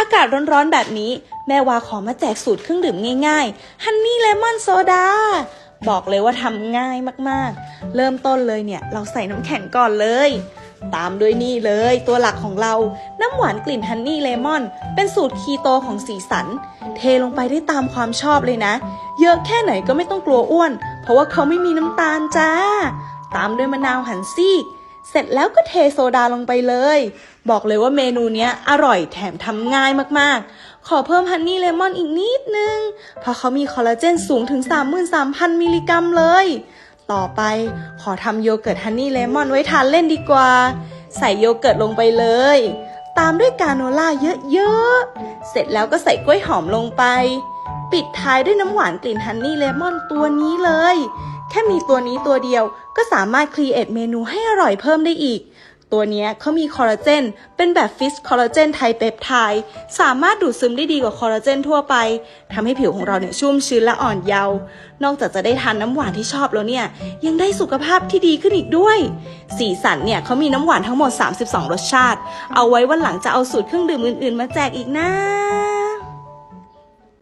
อากาศร้อนๆแบบนี้ แม่วาขอมาแจกสูตรเครื่องดื่มง่ายๆฮันนี่เลมอนโซดาบอกเลยว่าทำง่ายมากๆ เริ่มต้นเลยเนี่ย เราใส่น้ำแข็งก่อนเลย ตามด้วยนี่เลยตัวหลักของเราน้ำหวานกลิ่นฮันนี่เลมอน เป็นสูตรคีโตของสีสัน เทลงไปได้ตามความชอบเลยนะ เยอะแค่ไหนก็ไม่ต้องกลัวอ้วน เพราะว่าเขาไม่มีน้ำตาลจ้า ตามด้วยมะนาวหั่นซีก เสร็จแล้วก็เทโซดาลงไปเลย บอกเลยว่าเมนูนี้อร่อยแถมทำง่ายมากๆ ขอเพิ่มฮันนี่เลมอนอีกนิดนึง เพราะเขามีคอลลาเจนสูงถึง 33,000 มิลลิกรัมเลย ต่อไปขอทำโยเกิร์ตฮันนี่เลมอนไว้ทานเล่นดีกว่า ใส่โยเกิร์ตลงไปเลย ตามด้วยกาโนล่าเยอะๆ เสร็จแล้วก็ใส่กล้วยหอมลงไป ปิดท้ายด้วยน้ำหวานกลิ่นฮันนี่เลมอนตัวนี้เลย แค่มีตัวนี้ตัวเดียวก็สามารถครีเอทเมนูให้อร่อยเพิ่มได้อีก ตัวนี้เขามีคอลลาเจน เป็นแบบฟิสคอลลาเจนไทเปปไทด์สามารถดูดซึมได้ดีกว่าคอลลาเจนทั่วไปทำให้ผิวของเราเนี่ยชุ่มชื้นและอ่อนเยาว์นอกจากจะได้ทานน้ำหวานที่ชอบแล้วเนี่ย ยังได้สุขภาพที่ดีขึ้นอีกด้วย สีสันเนี่ยเขามีน้ำหวานทั้งหมด 32 รสชาติ เอาไว้วันหลังจะเอาสูตรเครื่องดื่มอื่น ๆ มาแจกอีกนะ